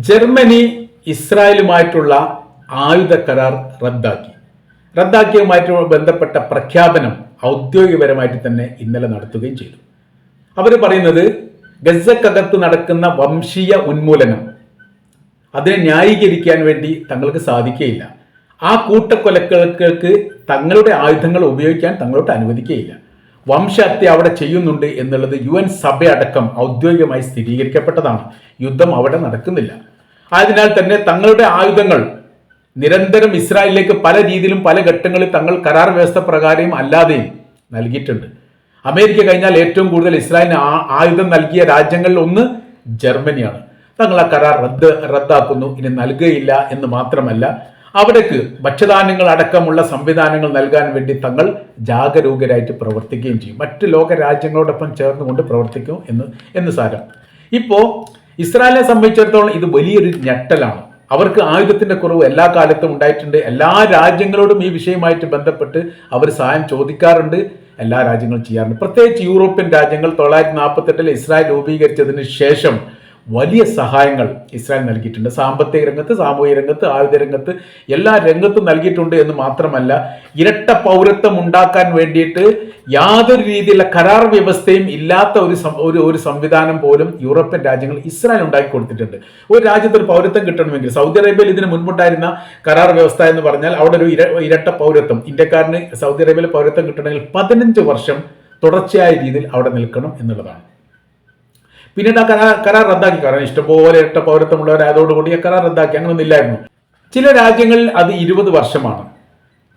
Germany ഇസ്രായേലുമായിട്ടുള്ള ആയുധ കരാർ റദ്ദാക്കി. റദ്ദാക്കിയതുമായിട്ട് ബന്ധപ്പെട്ട പ്രഖ്യാപനം ഔദ്യോഗികപരമായിട്ട് തന്നെ ഇന്നലെ നടത്തുകയും ചെയ്തു. അവർ പറയുന്നത് ഗസക്കകത്ത് നടക്കുന്ന വംശീയ ഉന്മൂലനം അതിനെ ന്യായീകരിക്കാൻ വേണ്ടി തങ്ങൾക്ക് സാധിക്കുകയില്ല. ആ കൂട്ടക്കൊലക്കൾക്ക് തങ്ങളുടെ ആയുധങ്ങൾ ഉപയോഗിക്കാൻ തങ്ങളോട്ട് അനുവദിക്കുകയില്ല. വംശഹത്യ അവിടെ ചെയ്യുന്നുണ്ട് എന്നുള്ളത് യു എൻ സഭയടക്കം ഔദ്യോഗികമായി സ്ഥിരീകരിക്കപ്പെട്ടതാണ്. യുദ്ധം അവിടെ നടക്കുന്നില്ല. ആയതിനാൽ തന്നെ തങ്ങളുടെ ആയുധങ്ങൾ നിരന്തരം ഇസ്രായേലിലേക്ക് പല രീതിയിലും പല ഘട്ടങ്ങളിൽ തങ്ങൾ കരാർ വ്യവസ്ഥ പ്രകാരവും അല്ലാതെയും നൽകിയിട്ടുണ്ട്. അമേരിക്ക കഴിഞ്ഞാൽ ഏറ്റവും കൂടുതൽ ഇസ്രായേലിന് ആയുധം നൽകിയ രാജ്യങ്ങളിൽ ഒന്ന് ജർമ്മനിയാണ്. തങ്ങൾ ആ കരാർ റദ്ദ് റദ്ദാക്കുന്നു. ഇനി നൽകുകയില്ല എന്ന് മാത്രമല്ല അവിടേക്ക് ഭക്ഷ്യധാന്യങ്ങൾ അടക്കമുള്ള സംവിധാനങ്ങൾ നൽകാൻ വേണ്ടി തങ്ങൾ ജാഗരൂകരായിട്ട് പ്രവർത്തിക്കുകയും ചെയ്യും. മറ്റ് ലോക രാജ്യങ്ങളോടൊപ്പം ചേർന്നുകൊണ്ട് പ്രവർത്തിക്കും എന്ന് എന്ന് സാരം. ഇപ്പോൾ ഇസ്രായേലിനെ സംബന്ധിച്ചിടത്തോളം ഇത് വലിയൊരു ഞെട്ടലാണ്. അവർക്ക് ആയുധത്തിന്റെ കുറവ് എല്ലാ കാലത്തും ഉണ്ടായിട്ടുണ്ട്. എല്ലാ രാജ്യങ്ങളോടും ഈ വിഷയമായിട്ട് ബന്ധപ്പെട്ട് അവർ സഹായം ചോദിക്കാറുണ്ട്. എല്ലാ രാജ്യങ്ങളും ചെയ്യാറുണ്ട്. പ്രത്യേകിച്ച് യൂറോപ്യൻ രാജ്യങ്ങൾ തൊള്ളായിരത്തി നാൽപ്പത്തെട്ടിൽ ഇസ്രായേൽ രൂപീകരിച്ചതിന് ശേഷം വലിയ സഹായങ്ങൾ ഇസ്രായേൽ നൽകിയിട്ടുണ്ട്. സാമ്പത്തിക രംഗത്ത് സാമൂഹിക രംഗത്ത് ആയുധ രംഗത്ത് എല്ലാ രംഗത്തും നൽകിയിട്ടുണ്ട് എന്ന് മാത്രമല്ല ഇരട്ട പൗരത്വം ഉണ്ടാക്കാൻ വേണ്ടിയിട്ട് യാതൊരു രീതിയിലുള്ള കരാർ വ്യവസ്ഥയും ഇല്ലാത്ത ഒരു ഒരു ഒരു സംവിധാനം പോലും യൂറോപ്യൻ രാജ്യങ്ങൾ ഇസ്രായേൽ ഉണ്ടാക്കി കൊടുത്തിട്ടുണ്ട്. ഒരു രാജ്യത്ത് ഒരു പൗരത്വം കിട്ടണമെങ്കിൽ സൗദി അറേബ്യയിൽ ഇതിന് മുൻപുണ്ടായിരുന്ന കരാർ വ്യവസ്ഥ എന്ന് പറഞ്ഞാൽ അവിടെ ഒരു ഇര- ഇരട്ട പൗരത്വം ഇന്ത്യക്കാരന് സൗദി അറേബ്യയിൽ പൗരത്വം കിട്ടണമെങ്കിൽ പതിനഞ്ച് വർഷം തുടർച്ചയായ രീതിയിൽ അവിടെ നിൽക്കണം എന്നുള്ളതാണ്. പിന്നീട് ആ കരാർ കരാർ റദ്ദാക്കി? കാരണം ഇഷ്ടംപോലെ ഇരട്ട പൗരത്വമുള്ളവരായതോടുകൂടി ആ കരാർ റദ്ദാക്കി. അങ്ങനെ ഇല്ലായിരുന്നു. ചില രാജ്യങ്ങളിൽ അത് ഇരുപത് വർഷമാണ്.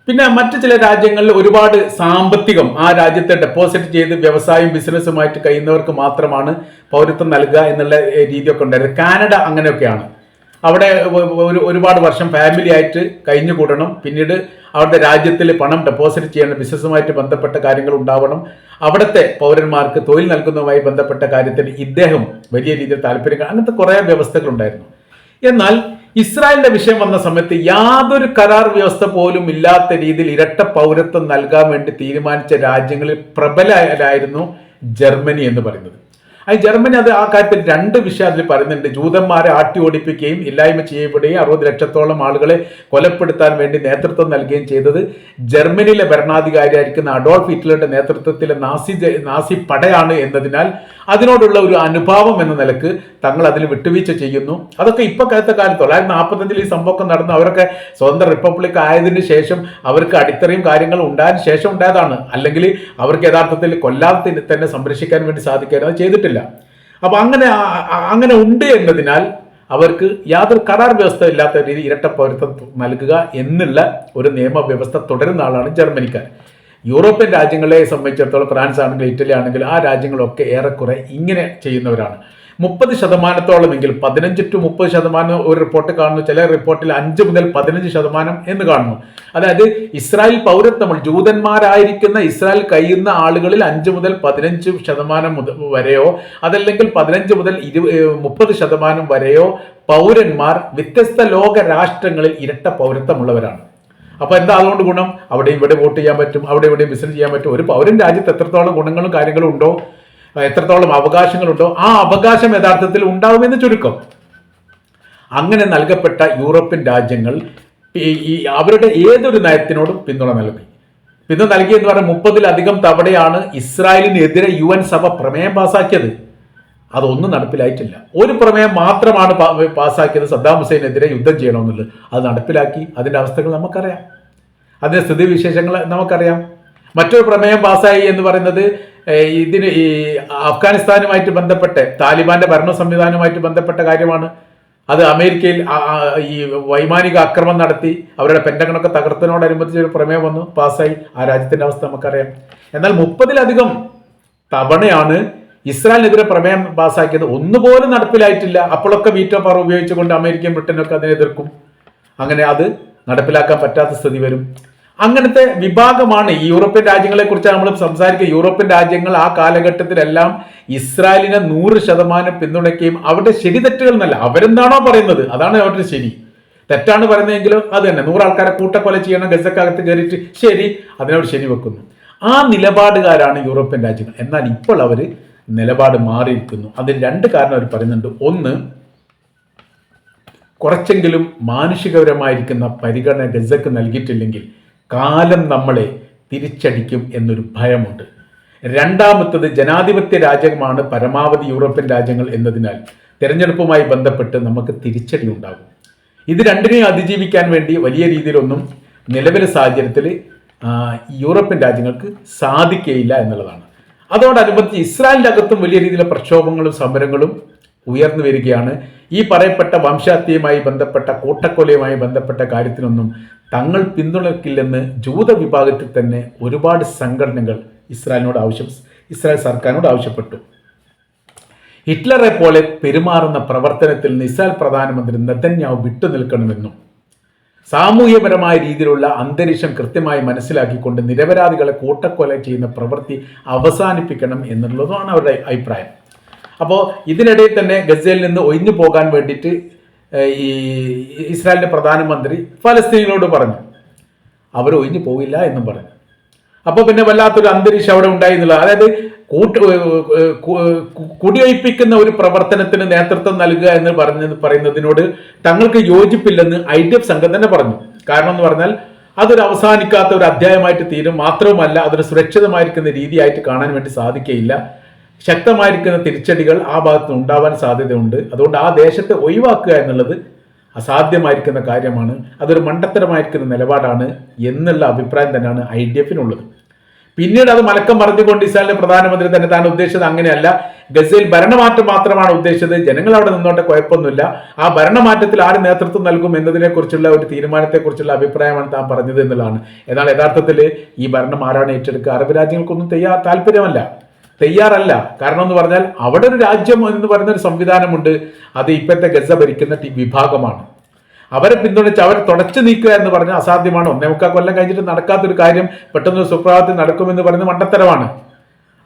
പിന്നെ മറ്റു ചില രാജ്യങ്ങളിൽ ഒരുപാട് സാമ്പത്തികം ആ രാജ്യത്തെ ഡെപ്പോസിറ്റ് ചെയ്ത് വ്യവസായം ബിസിനസ്സുമായിട്ട് കഴിയുന്നവർക്ക് മാത്രമാണ് പൗരത്വം നൽകുക എന്നുള്ള രീതിയൊക്കെ ഉണ്ടായിരുന്നത്. കാനഡ അങ്ങനെയൊക്കെയാണ്. അവിടെ ഒരു ഒരുപാട് വർഷം ഫാമിലി ആയിട്ട് കഴിഞ്ഞു കൂടണം. പിന്നീട് അവരുടെ രാജ്യത്തിൽ പണം ഡെപ്പോസിറ്റ് ചെയ്യണം ബിസിനസ്സുമായിട്ട് ബന്ധപ്പെട്ട കാര്യങ്ങൾ ഉണ്ടാവണം. അവിടുത്തെ പൗരന്മാർക്ക് തൊഴിൽ നൽകുന്നതുമായി ബന്ധപ്പെട്ട കാര്യത്തിൽ ഇദ്ദേഹം വലിയ രീതിയിൽ താല്പര്യം അങ്ങനത്തെ കുറേ വ്യവസ്ഥകൾ ഉണ്ടായിരുന്നു. എന്നാൽ ഇസ്രായേലിന്റെ വിഷയം വന്ന സമയത്ത് യാതൊരു കരാർ വ്യവസ്ഥ പോലും ഇല്ലാത്ത രീതിയിൽ ഇരട്ട പൗരത്വം നൽകാൻ വേണ്ടി തീരുമാനിച്ച രാജ്യങ്ങളിൽ പ്രബലരായിരുന്നു ജർമ്മനി എന്ന് പറയുന്നത്. ആ ജർമ്മനി അത് ആ കാര്യത്തിൽ രണ്ട് വിഷയം അതിൽ പറയുന്നുണ്ട്. ജൂതന്മാരെ ആട്ടി ഓടിപ്പിക്കുകയും ഇല്ലായ്മ ചെയ്യപ്പെടുകയും അറുപത് ലക്ഷത്തോളം ആളുകളെ കൊലപ്പെടുത്താൻ വേണ്ടി നേതൃത്വം നൽകുകയും ചെയ്തത് ജർമ്മനിയിലെ ഭരണാധികാരിയായിരിക്കുന്ന അഡോൾഫ് ഹിറ്റ്ലറുടെ നേതൃത്വത്തിലെ നാസി നാസി പടയാണ് എന്നതിനാൽ അതിനോടുള്ള ഒരു അനുഭാവം എന്ന നിലയ്ക്ക് തങ്ങൾ അതിൽ വിട്ടുവീഴ്ച ചെയ്യുന്നു. അതൊക്കെ ഇപ്പൊ കാലത്തെ കാലത്ത് തൊള്ളായിരത്തി നാൽപ്പത്തഞ്ചിൽ ഈ സംഭവം നടന്നു. അവരൊക്കെ സ്വതന്ത്ര റിപ്പബ്ലിക് ആയതിന് ശേഷം അവർക്ക് അടിത്തറയും കാര്യങ്ങളും ഉണ്ടായതിനു ശേഷം ഉണ്ടായതാണ്. അല്ലെങ്കിൽ അവർക്ക് യഥാർത്ഥത്തിൽ കൊല്ലാതെ തന്നെ സംരക്ഷിക്കാൻ വേണ്ടി സാധിക്കാനോ അത് ചെയ്തിട്ടില്ല അപ്പൊ അങ്ങനെ അങ്ങനെ ഉണ്ട് എന്നതിനാൽ അവർക്ക് യാതൊരു കരാർ വ്യവസ്ഥ ഇല്ലാത്ത രീതി ഇരട്ട പൗരത്വം നൽകുക എന്നുള്ള ഒരു നിയമവ്യവസ്ഥ തുടരുന്ന ആളാണ് ജർമ്മനിക്കാർ. യൂറോപ്യൻ രാജ്യങ്ങളെ സംബന്ധിച്ചിടത്തോളം ഫ്രാൻസ് ആണെങ്കിലും ഇറ്റലി ആണെങ്കിലും ആ രാജ്യങ്ങളൊക്കെ ഏറെക്കുറെ ഇങ്ങനെ ചെയ്യുന്നവരാണ്. മുപ്പത് ശതമാനത്തോളമെങ്കിൽ പതിനഞ്ച് ടു മുപ്പത് ശതമാനം ഒരു റിപ്പോർട്ട് കാണുന്നു. ചില റിപ്പോർട്ടിൽ അഞ്ച് മുതൽ പതിനഞ്ച് ശതമാനം എന്ന് കാണുന്നു. അതായത് ഇസ്രായേൽ പൗരത്വം ജൂതന്മാരായിരിക്കുന്ന ഇസ്രായേൽ കഴിയുന്ന ആളുകളിൽ അഞ്ച് മുതൽ പതിനഞ്ച് ശതമാനം വരെയോ അതല്ലെങ്കിൽ പതിനഞ്ച് മുതൽ ഇരു മുപ്പത് ശതമാനം വരെയോ പൗരന്മാർ വ്യത്യസ്ത ലോക രാഷ്ട്രങ്ങളിൽ ഇരട്ട പൗരത്വമുള്ളവരാണ്. അപ്പൊ എന്താ അതുകൊണ്ട് ഗുണം? അവിടെ ഇവിടെ വോട്ട് ചെയ്യാൻ പറ്റും അവിടെ ഇവിടെ ബിസിനസ് ചെയ്യാൻ പറ്റും. ഒരു പൗരൻ രാജ്യത്ത് എത്രത്തോളം ഗുണങ്ങളും കാര്യങ്ങളും ഉണ്ടോ? എത്രത്തോളം അവകാശങ്ങളുണ്ടോ ആ അവകാശം യഥാർത്ഥത്തിൽ ഉണ്ടാവുമെന്ന് ചുരുക്കം. അങ്ങനെ നൽകപ്പെട്ട യൂറോപ്യൻ രാജ്യങ്ങൾ ഈ അവരുടെ ഏതൊരു നയത്തിനോടും പിന്തുണ നൽകി. പിന്തുണ നൽകി എന്ന് പറഞ്ഞാൽ മുപ്പതിലധികം തവണയാണ് ഇസ്രായേലിനെതിരെ യു എൻ സഭ പ്രമേയം പാസാക്കിയത്. അതൊന്നും നടപ്പിലായിട്ടില്ല. ഒരു പ്രമേയം മാത്രമാണ് പാസാക്കിയത് സദ്ദാം ഹുസൈനെതിരെ യുദ്ധം ചെയ്യണമെന്നുള്ളത്. അത് നടപ്പിലാക്കി. അതിന്റെ അവസ്ഥകൾ നമുക്കറിയാം. അതിന്റെ സ്ഥിതിവിശേഷങ്ങൾ നമുക്കറിയാം. മറ്റൊരു പ്രമേയം പാസ്സായി എന്ന് പറയുന്നത് ഇതിന് ഈ അഫ്ഗാനിസ്ഥാനുമായിട്ട് ബന്ധപ്പെട്ട് താലിബാന്റെ ഭരണ സംവിധാനവുമായിട്ട് ബന്ധപ്പെട്ട കാര്യമാണ്. അത് അമേരിക്കയിൽ ഈ വൈമാനിക ആക്രമണം നടത്തി അവരുടെ പെൻഡഗണൊക്കെ തകർത്തതിനോടനുബന്ധിച്ച് ഒരു പ്രമേയം വന്നു പാസ്സായി. ആ രാജ്യത്തിന്റെ അവസ്ഥ നമുക്കറിയാം. എന്നാൽ മുപ്പതിലധികം തവണയാണ് ഇസ്രായേലിനെതിരെ പ്രമേയം പാസ്സാക്കിയത്. ഒന്നുപോലും നടപ്പിലായിട്ടില്ല. അപ്പോഴൊക്കെ വീറ്റോ പവർ ഉപയോഗിച്ചുകൊണ്ട് അമേരിക്കയും ബ്രിട്ടനൊക്കെ അതിനെ എതിർക്കും. അങ്ങനെ അത് നടപ്പിലാക്കാൻ പറ്റാത്ത സ്ഥിതി വരും. അങ്ങനത്തെ വിഭാഗമാണ് ഈ യൂറോപ്യൻ രാജ്യങ്ങളെ കുറിച്ച് നമ്മൾ സംസാരിക്കുക. യൂറോപ്യൻ രാജ്യങ്ങൾ ആ കാലഘട്ടത്തിലെല്ലാം ഇസ്രായേലിനെ നൂറ് ശതമാനം പിന്തുണയ്ക്കുകയും അവരുടെ ശരി തെറ്റുകൾ എന്നല്ല അവരെന്താണോ പറയുന്നത് അതാണ് അവരുടെ ശരി. തെറ്റാണ് പറയുന്നതെങ്കിലും അത് തന്നെ. നൂറ് ആൾക്കാരെ കൂട്ടക്കൊല ചെയ്യണം ഗസക്കകത്ത് കയറിയിട്ട് ശരി അതിനവർ ശരി വെക്കുന്നു. ആ നിലപാടുകാരാണ് യൂറോപ്യൻ രാജ്യങ്ങൾ. എന്നാൽ ഇപ്പോൾ അവർ നിലപാട് മാറിയിരിക്കുന്നു. അതിന് രണ്ട് കാരണം അവർ പറയുന്നുണ്ട്. ഒന്ന് കുറച്ചെങ്കിലും മാനുഷികപരമായിരിക്കുന്ന പരിഗണന ഗസക്ക് നൽകിയിട്ടില്ലെങ്കിൽ കാലം നമ്മളെ തിരിച്ചടിക്കും എന്നൊരു ഭയമുണ്ട്. രണ്ടാമത്തത് ജനാധിപത്യ രാജ്യമാണ് പരമാവധി യൂറോപ്യൻ രാജ്യങ്ങൾ എന്നതിനാൽ തിരഞ്ഞെടുപ്പുമായി ബന്ധപ്പെട്ട് നമുക്ക് തിരിച്ചടി ഉണ്ടാകും. ഇത് രണ്ടിനെയും അതിജീവിക്കാൻ വേണ്ടി വലിയ രീതിയിലൊന്നും നിലവിലെ സാഹചര്യത്തിൽ യൂറോപ്യൻ രാജ്യങ്ങൾക്ക് സാധിക്കുകയില്ല എന്നുള്ളതാണ്. അതോടനുബന്ധിച്ച് ഇസ്രായേലിന്റെ അകത്തും വലിയ രീതിയിലുള്ള പ്രക്ഷോഭങ്ങളും സമരങ്ങളും ഉയർന്നു വരികയാണ്. ഈ പറയപ്പെട്ട വംശഹത്യയുമായി ബന്ധപ്പെട്ട കൂട്ടക്കൊലയുമായി ബന്ധപ്പെട്ട കാര്യത്തിനൊന്നും തങ്ങൾ പിന്തുണക്കില്ലെന്ന് ജൂത വിഭാഗത്തിൽ തന്നെ ഒരുപാട് സംഘടനകൾ ഇസ്രായേലിനോട് ആവശ്യം ഇസ്രായേൽ സർക്കാരിനോട് ആവശ്യപ്പെട്ടു. ഹിറ്റ്ലറെ പോലെ പെരുമാറുന്ന പ്രവർത്തനത്തിൽ നിന്ന് ഇസ്രായേൽ പ്രധാനമന്ത്രി നെതന്യാവ് വിട്ടുനിൽക്കണമെന്നും സാമൂഹ്യപരമായ രീതിയിലുള്ള അന്തരീക്ഷം കൃത്യമായി മനസ്സിലാക്കിക്കൊണ്ട് നിരപരാധികളെ കൂട്ടക്കൊല ചെയ്യുന്ന പ്രവൃത്തി അവസാനിപ്പിക്കണം എന്നുള്ളതാണ് അവരുടെ അഭിപ്രായം. അപ്പോൾ ഇതിനിടയിൽ തന്നെ ഗസയിൽ നിന്ന് ഒഴിഞ്ഞു പോകാൻ വേണ്ടിയിട്ട് ഈ ഇസ്രായേലിന്റെ പ്രധാനമന്ത്രി ഫലസ്തീനോട് പറഞ്ഞു. അവർ ഒഴിഞ്ഞു പോവില്ല എന്നും പറഞ്ഞു. അപ്പോൾ പിന്നെ വല്ലാത്തൊരു അന്തരീക്ഷം അവിടെ ഉണ്ടായി എന്നുള്ളത്. അതായത് കൂട്ട് കുടിയൊഴിപ്പിക്കുന്ന ഒരു പ്രവർത്തനത്തിന് നേതൃത്വം നൽകുക എന്ന് പറഞ്ഞ പറയുന്നതിനോട് തങ്ങൾക്ക് യോജിപ്പില്ലെന്ന് ഐ ഡി എഫ് സംഘം തന്നെ പറഞ്ഞു. കാരണം എന്ന് പറഞ്ഞാൽ അതൊരു അവസാനിക്കാത്ത ഒരു അധ്യായമായിട്ട് തീരും. മാത്രവുമല്ല അതൊരു സുരക്ഷിതമായിരിക്കുന്ന രീതിയായിട്ട് കാണാൻ വേണ്ടി സാധിക്കുകയില്ല. ശക്തമായിരിക്കുന്ന തിരിച്ചടികൾ ആ ഭാഗത്ത് ഉണ്ടാവാൻ സാധ്യതയുണ്ട്. അതുകൊണ്ട് ആ ദേശത്തെ ഒഴിവാക്കുക എന്നുള്ളത് അസാധ്യമായിരിക്കുന്ന കാര്യമാണ്. അതൊരു മണ്ടത്തരമായിരിക്കുന്ന നിലപാടാണ് എന്നുള്ള അഭിപ്രായം തന്നെയാണ് ഐ ഡി എഫിനുള്ളത്. പിന്നീട് അത് മലക്കം പറഞ്ഞുകൊണ്ട് ഇസ്രായേലിലെ പ്രധാനമന്ത്രി തന്നെ താൻ ഉദ്ദേശിച്ചത് അങ്ങനെയല്ല. ഗസയിൽ ഭരണമാറ്റം മാത്രമാണ് ഉദ്ദേശിച്ചത്. ജനങ്ങൾ അവിടെ നിന്നോട്ടെ കുഴപ്പമൊന്നുമില്ല. ആ ഭരണമാറ്റത്തിൽ ആര് നേതൃത്വം നൽകും എന്നതിനെക്കുറിച്ചുള്ള ഒരു തീരുമാനത്തെക്കുറിച്ചുള്ള അഭിപ്രായമാണ് താൻ പറഞ്ഞത് എന്നുള്ളതാണ്. എന്നാൽ യഥാർത്ഥത്തിൽ ഈ ഭരണം ആരാണ് ഏറ്റെടുക്കുക? അറബ് രാജ്യങ്ങൾക്കൊന്നും തയ്യാ താല്പര്യമല്ല. തയ്യാറല്ല. കാരണം എന്ന് പറഞ്ഞാൽ അവിടെ ഒരു രാജ്യം എന്ന് പറയുന്ന ഒരു സംവിധാനമുണ്ട്. അത് ഇപ്പോഴത്തെ ഗസ ഭരിക്കുന്ന വിഭാഗമാണ്. അവരെ പിന്തുണച്ച് അവരെ തുടച്ചു നീക്കുക എന്ന് പറഞ്ഞാൽ അസാധ്യമാണ്. ഒന്നേ മുക്കാൽ കൊല്ലം കഴിഞ്ഞിട്ട് നടക്കാത്തൊരു കാര്യം പെട്ടെന്ന് സുപ്രഭാതത്തിൽ നടക്കുമെന്ന് പറയുന്നത് മണ്ടത്തരമാണ്.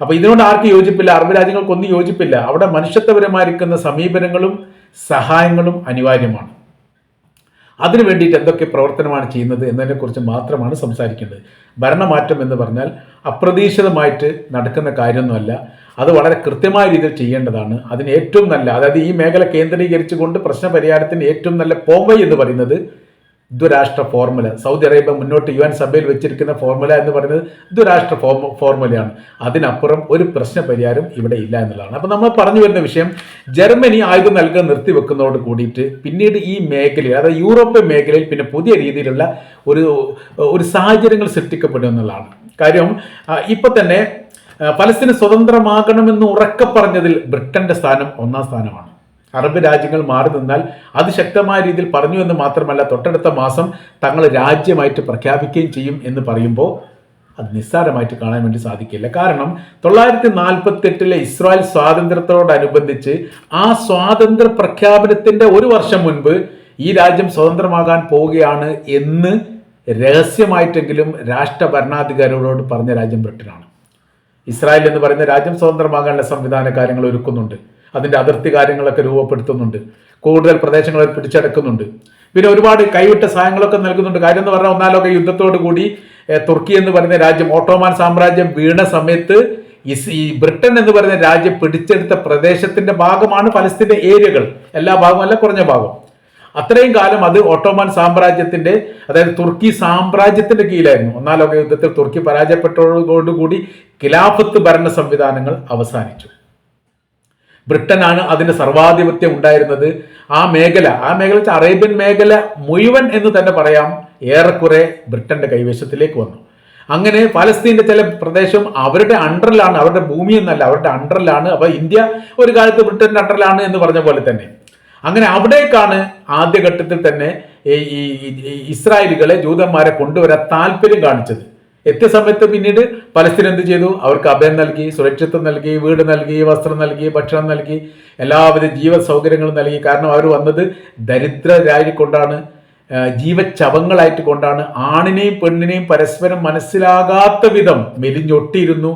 അപ്പോൾ ഇതിനോട് ആർക്കും യോജിപ്പില്ല. അറബ് രാജ്യങ്ങൾക്കൊന്നും യോജിപ്പില്ല. അവിടെ മനുഷ്യത്വപരമായിരിക്കുന്ന സമീപനങ്ങളും സഹായങ്ങളും അനിവാര്യമാണ്. അതിനു വേണ്ടിയിട്ട് എന്തൊക്കെ പ്രവർത്തനമാണ് ചെയ്യുന്നത് എന്നതിനെക്കുറിച്ച് മാത്രമാണ് സംസാരിക്കുന്നത് ഭരണമാറ്റം എന്ന് പറഞ്ഞാൽ അപ്രതീക്ഷിതമായിട്ട് നടക്കുന്ന കാര്യമൊന്നുമല്ല. അത് വളരെ കൃത്യമായ രീതിയിൽ ചെയ്യേണ്ടതാണ്. അതിന് ഏറ്റവും നല്ല അതായത് ഈ മേഖല കേന്ദ്രീകരിച്ചുകൊണ്ട് പ്രശ്നപരിഹാരത്തിന് ഏറ്റവും നല്ല പോംവൈ എന്ന് പറയുന്നത് ദ്വരാഷ്ട്ര ഫോർമുല സൗദി അറേബ്യ മുന്നോട്ട് യു എൻ സഭയിൽ വെച്ചിരിക്കുന്ന ഫോർമുല എന്ന് പറയുന്നത് ദ്വരാഷ്ട്ര ഫോർമ ഫോർമുലയാണ് അതിനപ്പുറം ഒരു പ്രശ്ന പരിഹാരം ഇവിടെ ഇല്ല എന്നുള്ളതാണ്. അപ്പോൾ നമ്മൾ പറഞ്ഞു വരുന്ന വിഷയം ജർമ്മനി ആയുധം നൽകാൻ നിർത്തിവെക്കുന്നതോട് കൂടിയിട്ട് പിന്നീട് ഈ മേഖലയിൽ അതായത് യൂറോപ്യൻ മേഖലയിൽ പിന്നെ പുതിയ രീതിയിലുള്ള ഒരു ഒരു സാഹചര്യങ്ങൾ സൃഷ്ടിക്കപ്പെടും എന്നുള്ളതാണ്. കാര്യം ഇപ്പൊ തന്നെ ആ, പലസ്തീന് സ്വതന്ത്രമാകണമെന്ന് ഉറക്കെ പറഞ്ഞതിൽ ബ്രിട്ടന്റെ സ്ഥാനം ഒന്നാം സ്ഥാനമാണ്. അറബ് രാജ്യങ്ങൾ മാറി നിന്നാൽ അത് ശക്തമായ രീതിയിൽ പറഞ്ഞു എന്ന് മാത്രമല്ല തൊട്ടടുത്ത മാസം തങ്ങൾ രാജ്യമായിട്ട് പ്രഖ്യാപിക്കുകയും ചെയ്യും എന്ന് പറയുമ്പോൾ അത് നിസ്സാരമായിട്ട് കാണാൻ വേണ്ടി സാധിക്കില്ല. കാരണം തൊള്ളായിരത്തി നാൽപ്പത്തി എട്ടിലെ ഇസ്രായേൽ സ്വാതന്ത്ര്യത്തോടനുബന്ധിച്ച് ആ സ്വാതന്ത്ര്യ പ്രഖ്യാപനത്തിന്റെ ഒരു വർഷം മുൻപ് ഈ രാജ്യം സ്വതന്ത്രമാകാൻ പോവുകയാണ് എന്ന് രഹസ്യമായിട്ടെങ്കിലും രാഷ്ട്ര ഭരണാധികാരികളോട് പറഞ്ഞ രാജ്യം ബ്രിട്ടനാണ്. ഇസ്രായേൽ എന്ന് പറയുന്ന രാജ്യം സ്വതന്ത്രമാകാനുള്ള സംവിധാന കാര്യങ്ങൾ ഒരുക്കുന്നുണ്ട്. അതിന്റെ അതിർത്തി കാര്യങ്ങളൊക്കെ രൂപപ്പെടുത്തുന്നുണ്ട്. കൂടുതൽ പ്രദേശങ്ങൾ പിടിച്ചടക്കുന്നുണ്ട്. പിന്നെ ഒരുപാട് കൈവിട്ട സഹായങ്ങളൊക്കെ നൽകുന്നുണ്ട്. കാര്യം എന്ന് പറഞ്ഞാൽ ഒന്നാലൊക്കെ ലോക യുദ്ധത്തോടു കൂടി തുർക്കി എന്ന് പറയുന്ന രാജ്യം ഓട്ടോമാൻ സാമ്രാജ്യം വീണ സമയത്ത് ഈ ബ്രിട്ടൻ എന്ന് പറയുന്ന രാജ്യം പിടിച്ചെടുത്ത പ്രദേശത്തിന്റെ ഭാഗമാണ് പലസ്തീന്റെ ഏരിയകൾ. എല്ലാ ഭാഗവും അല്ല കുറഞ്ഞ ഭാഗം. അത്രയും കാലം അത് ഓട്ടോമാൻ സാമ്രാജ്യത്തിന്റെ അതായത് തുർക്കി സാമ്രാജ്യത്തിന്റെ കീഴിലായിരുന്നു. ഒന്നാം യുദ്ധത്തിൽ തുർക്കി പരാജയപ്പെട്ടതോടുകൂടി ഖിലാഫത്ത് ഭരണ സംവിധാനങ്ങൾ അവസാനിച്ചു. ബ്രിട്ടനാണ് അതിന്റെ സർവാധിപത്യം ഉണ്ടായിരുന്നത്. ആ മേഖല ആ മേഖല അറേബ്യൻ മേഖല മുഴുവൻ എന്ന് തന്നെ പറയാം ഏറെക്കുറെ ബ്രിട്ടന്റെ കൈവശത്തിലേക്ക് വന്നു. അങ്ങനെ ഫലസ്തീന്റെ ചില പ്രദേശം അവരുടെ അണ്ടറിലാണ് അവരുടെ ഭൂമി എന്നല്ല അവരുടെ അണ്ടറിലാണ്. അപ്പൊ ഇന്ത്യ ഒരു കാലത്ത് ബ്രിട്ടന്റെ അണ്ടറിലാണ് എന്ന് പറഞ്ഞ പോലെ തന്നെ. അങ്ങനെ അവിടേക്കാണ് ആദ്യഘട്ടത്തിൽ തന്നെ ഈ ഈ ജൂതന്മാരെ കൊണ്ടുവരാൻ താല്പര്യം കാണിച്ചത്. എത്തിയ സമയത്ത് പിന്നീട് പലസ്തീൻ എന്ത് ചെയ്തു? അവർക്ക് അഭയം നൽകി സുരക്ഷിതത്വം നൽകി വീട് നൽകി വസ്ത്രം നൽകി ഭക്ഷണം നൽകി എല്ലാവിധ ജീവ സൗകര്യങ്ങളും നൽകി. കാരണം അവർ വന്നത് ദരിദ്രരായിക്കൊണ്ടാണ് കൊണ്ടാണ് ജീവച്ചവങ്ങളായിട്ട് കൊണ്ടാണ്. ആണിനെയും പെണ്ണിനെയും പരസ്പരം മനസ്സിലാകാത്ത വിധം മെലിഞ്ഞൊട്ടിയിരുന്നു.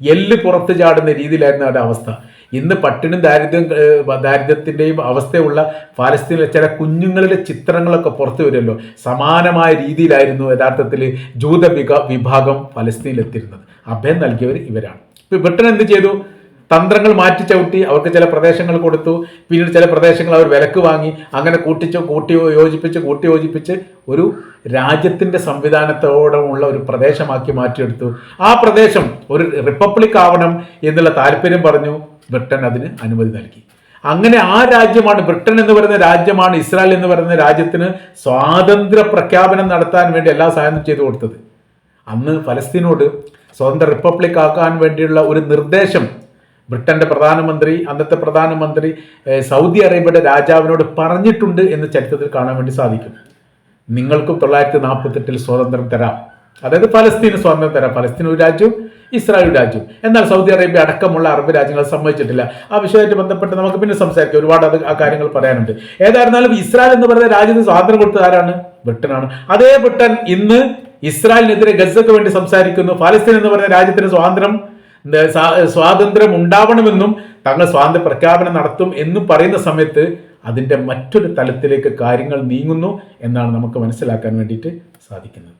എല്ല് പുറത്ത് ചാടുന്ന രീതിയിലായിരുന്നു അവരുടെ അവസ്ഥ. ഇന്ന് പട്ടിണി ദാരിദ്ര്യം ദാരിദ്ര്യത്തിന്റെയും അവസ്ഥയുള്ള ഫലസ്തീനിലെ ചില കുഞ്ഞുങ്ങളുടെ ചിത്രങ്ങളൊക്കെ പുറത്തു വരുമല്ലോ. സമാനമായ രീതിയിലായിരുന്നു യഥാർത്ഥത്തിൽ ജൂത വിഭാഗം ഫലസ്തീനിലെത്തിയിരുന്നത് അഭയം നൽകിയവർ ഇവരാണ്. ബ്രിട്ടൻ എന്ത് ചെയ്തു? തന്ത്രങ്ങൾ മാറ്റി ചവിട്ടി അവർക്ക് ചില പ്രദേശങ്ങൾ കൊടുത്തു. പിന്നീട് ചില പ്രദേശങ്ങൾ അവർ വിലക്ക് വാങ്ങി. അങ്ങനെ കൂട്ടിച്ച് കൂട്ടി യോജിപ്പിച്ച് കൂട്ടി യോജിപ്പിച്ച് ഒരു രാജ്യത്തിന്റെ സംവിധാനത്തോടുമുള്ള ഒരു പ്രദേശമാക്കി മാറ്റിയെടുത്തു. ആ പ്രദേശം ഒരു റിപ്പബ്ലിക് ആവണം എന്നുള്ള താല്പര്യം പറഞ്ഞു. ബ്രിട്ടൻ അതിന് അനുമതി നൽകി. അങ്ങനെ ആ രാജ്യമാണ് ബ്രിട്ടൻ എന്ന് പറയുന്ന രാജ്യമാണ് ഇസ്രായേൽ എന്ന് പറയുന്ന രാജ്യത്തിന് സ്വാതന്ത്ര്യ പ്രഖ്യാപനം നടത്താൻ വേണ്ടി എല്ലാ സഹായം ചെയ്തു കൊടുത്തത്. അന്ന് ഫലസ്തീനോട് സ്വതന്ത്ര റിപ്പബ്ലിക് ആക്കാൻ വേണ്ടിയുള്ള ഒരു നിർദ്ദേശം ബ്രിട്ടന്റെ പ്രധാനമന്ത്രി അന്നത്തെ പ്രധാനമന്ത്രി സൗദി അറേബ്യയുടെ രാജാവിനോട് പറഞ്ഞിട്ടുണ്ട് എന്ന് ചരിത്രത്തിൽ കാണാൻ വേണ്ടി സാധിക്കും നിങ്ങൾക്കും തൊള്ളായിരത്തി നാൽപ്പത്തെട്ടിൽ സ്വാതന്ത്ര്യം തരാം. അതായത് ഫലസ്തീന് സ്വാതന്ത്ര്യം തരാം. ഫലസ്തീൻ ഒരു രാജ്യവും ഇസ്രായേൽ രാജ്യം. എന്നാൽ സൗദി അറേബ്യ അടക്കമുള്ള അറബ് രാജ്യങ്ങൾ സമ്മതിച്ചിട്ടില്ല. ആ വിഷയമായിട്ട് ബന്ധപ്പെട്ട് നമുക്ക് പിന്നെ സംസാരിക്കാം. ഒരുപാട് അത് ആ കാര്യങ്ങൾ പറയാനുണ്ട്. ഏതായിരുന്നാലും ഇസ്രായേൽ എന്ന് പറയുന്ന രാജ്യത്തിന് സ്വാതന്ത്ര്യം കൊടുത്തത് ആരാണ്? ബ്രിട്ടനാണ്. അതേ ബ്രിട്ടൻ ഇന്ന് ഇസ്രായേലിനെതിരെ ഗസക്ക് വേണ്ടി സംസാരിക്കുന്നു. ഫലസ്തീൻ എന്ന് പറയുന്ന രാജ്യത്തിന് സ്വാതന്ത്ര്യം സ്വാതന്ത്ര്യം ഉണ്ടാവണമെന്നും തങ്ങൾ സ്വാതന്ത്ര്യ പ്രഖ്യാപനം നടത്തും എന്ന് പറയുന്ന സമയത്ത് അതിന്റെ മറ്റൊരു തലത്തിലേക്ക് കാര്യങ്ങൾ നീങ്ങുന്നു എന്നാണ് നമുക്ക് മനസ്സിലാക്കാൻ വേണ്ടിയിട്ട് സാധിക്കുന്നത്.